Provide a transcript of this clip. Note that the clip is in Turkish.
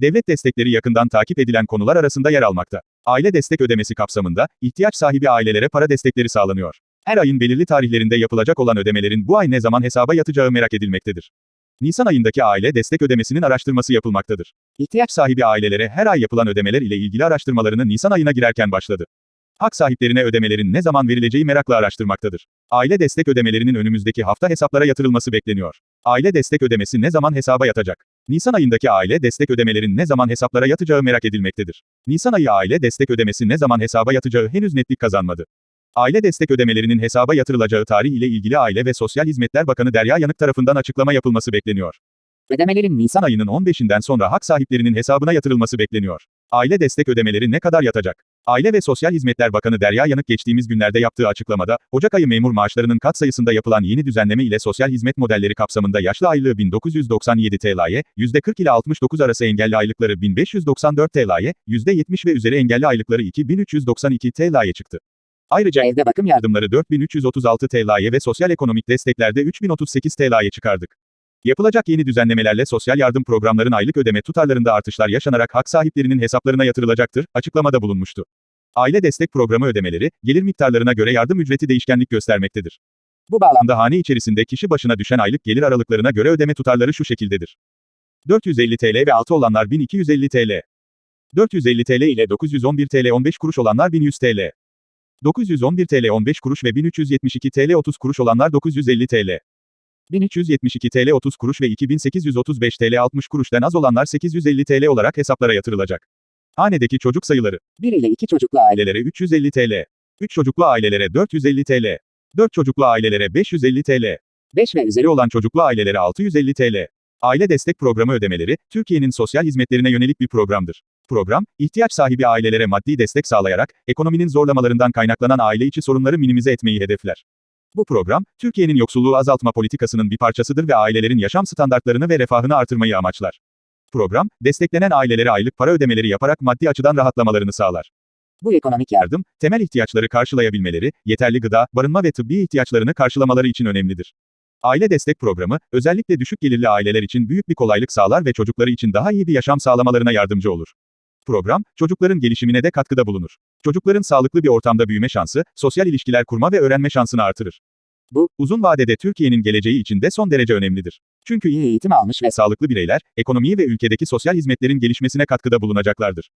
Devlet destekleri yakından takip edilen konular arasında yer almakta. Aile destek ödemesi kapsamında, ihtiyaç sahibi ailelere para destekleri sağlanıyor. Her ayın belirli tarihlerinde yapılacak olan ödemelerin bu ay ne zaman hesaba yatacağı merak edilmektedir. Nisan ayındaki aile destek ödemesinin araştırması yapılmaktadır. İhtiyaç sahibi ailelere her ay yapılan ödemeler ile ilgili araştırmalarını Nisan ayına girerken başladı. Hak sahiplerine ödemelerin ne zaman verileceği merakla araştırmaktadır. Aile destek ödemelerinin önümüzdeki hafta hesaplara yatırılması bekleniyor. Aile destek ödemesi ne zaman hesaba yatacak? Nisan ayındaki aile destek ödemelerin ne zaman hesaplara yatacağı merak edilmektedir. Nisan ayı aile destek ödemesi ne zaman hesaba yatacağı henüz netlik kazanmadı. Aile destek ödemelerinin hesaba yatırılacağı tarih ile ilgili Aile ve Sosyal Hizmetler Bakanı Derya Yanık tarafından açıklama yapılması bekleniyor. Ödemelerin Nisan ayının 15'inden sonra hak sahiplerinin hesabına yatırılması bekleniyor. Aile destek ödemeleri ne kadar yatacak? Aile ve Sosyal Hizmetler Bakanı Derya Yanık geçtiğimiz günlerde yaptığı açıklamada, Ocak ayı memur maaşlarının katsayısında yapılan yeni düzenleme ile sosyal hizmet modelleri kapsamında yaşlı aylığı 1997 TL'ye, %40 ile 69 arası engelli aylıkları 1594 TL'ye, %70 ve üzeri engelli aylıkları 2392 TL'ye çıktı. Ayrıca evde bakım yardım yardımları 4336 TL'ye ve sosyal ekonomik desteklerde 3038 TL'ye çıkardık. Yapılacak yeni düzenlemelerle sosyal yardım programların aylık ödeme tutarlarında artışlar yaşanarak hak sahiplerinin hesaplarına yatırılacaktır, açıklamada bulunmuştu. Aile destek programı ödemeleri, gelir miktarlarına göre yardım ücreti değişkenlik göstermektedir. bu bağlamda hane içerisinde kişi başına düşen aylık gelir aralıklarına göre ödeme tutarları şu şekildedir. 450 TL ve altı olanlar 1250 TL. 450 TL ile 911 TL 15 kuruş olanlar 1100 TL. 911 TL 15 kuruş ve 1372 TL 30 kuruş olanlar 950 TL. 1372 TL 30 kuruş ve 2835 TL 60 kuruştan az olanlar 850 TL olarak hesaplara yatırılacak. Hanedeki çocuk sayıları 1 ile 2 çocuklu aile ailelere 350 TL. 3 çocuklu ailelere 450 TL. 4 çocuklu ailelere 550 TL. 5 ve Üzeri olan çocuklu ailelere 650 TL. Aile destek programı ödemeleri, Türkiye'nin sosyal hizmetlerine yönelik bir programdır. Program, ihtiyaç sahibi ailelere maddi destek sağlayarak, ekonominin zorlamalarından kaynaklanan aile içi sorunları minimize etmeyi hedefler. Bu program, Türkiye'nin yoksulluğu azaltma politikasının bir parçasıdır ve ailelerin yaşam standartlarını ve refahını artırmayı amaçlar. Program, desteklenen ailelere aylık para ödemeleri yaparak maddi açıdan rahatlamalarını sağlar. bu ekonomik yardım temel ihtiyaçları karşılayabilmeleri, yeterli gıda, barınma ve tıbbi ihtiyaçlarını karşılamaları için önemlidir. Aile destek programı, özellikle düşük gelirli aileler için büyük bir kolaylık sağlar ve çocukları için daha iyi bir yaşam sağlamalarına yardımcı olur. Program, çocukların gelişimine de katkıda bulunur. Çocukların sağlıklı bir ortamda büyüme şansı, sosyal ilişkiler kurma ve öğrenme şansını artırır. Bu, uzun vadede Türkiye'nin geleceği için de son derece önemlidir. Çünkü iyi eğitim almış ve sağlıklı bireyler, ekonomiyi ve ülkedeki sosyal hizmetlerin gelişmesine katkıda bulunacaklardır.